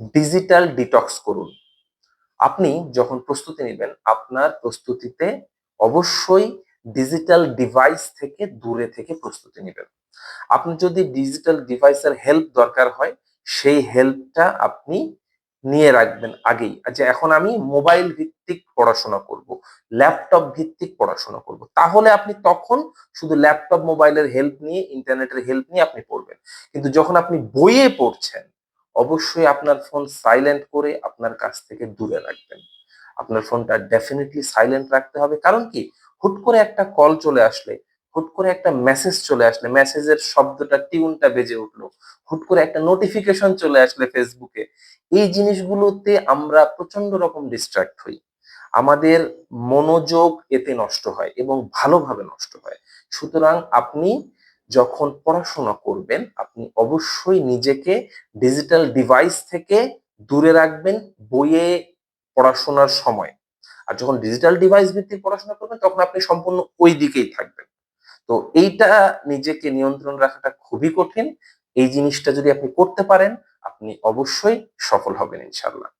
Digital detox করুন। আপনি যখন প্রস্তুতি নেবেন, আপনার প্রস্তুতিতে অবশ্যই ডিজিটাল ডিভাইস থেকে দূরে থেকে প্রস্তুতি নেবেন। আপনি যদি ডিজিটাল ডিভাইসের হেল্প দরকার হয়, সেই হেল্পটা আপনি নিয়ে রাখবেন আগেই। যে এখন আমি মোবাইল ভিত্তিক পড়াশোনা করব, ল্যাপটপ ভিত্তিক পড়াশোনা করব। তাহলে আপনি তখন শুধু ল্যাপটপ, মোবাইলের হেল্প নিয়ে, ইন্টারনেটের হেল্প নিয়ে আপনি পড়বেন। কিন্তু যখন আপনি বইয়ে পড়ছেন অবশ্যই আপনার ফোন সাইলেন্ট করে আপনার কাছ থেকে দূরে রাখবেন। আপনার ফোনটা ডেফিনেটলি সাইলেন্ট রাখতে হবে। কারণ কি? হুট করে একটা কল চলে আসলে, হুট করে একটা মেসেজ চলে আসলে মেসেজের শব্দটা টিউনটা বেজে উঠল, হুট করে একটা নোটিফিকেশন চলে আসলে ফেসবুকে এই জিনিসগুলোতে আমরা প্রচণ্ড রকম ডিস্ট্রাক্ট হই। আমাদের মনোযোগ এতে নষ্ট হয় এবং ভালোভাবে নষ্ট হয়। সুতরাং আপনি যখন পড়াশোনা করবেন, আপনি অবশ্যই নিজেকে ডিজিটাল ডিভাইস থেকে দূরে রাখবেন বইয়ে পড়াশোনার সময়। আর যখন ডিজিটাল ডিভাইস ভিত্তিক পড়াশোনা করবেন, তখন আপনি সম্পূর্ণ ওই দিকেই থাকবেন। তো এইটা নিজেকে নিয়ন্ত্রণ রাখাটা খুবই কঠিন। এই জিনিসটা যদি আপনি করতে পারেন, আপনি অবশ্যই সফল হবেন ইনশাল্লাহ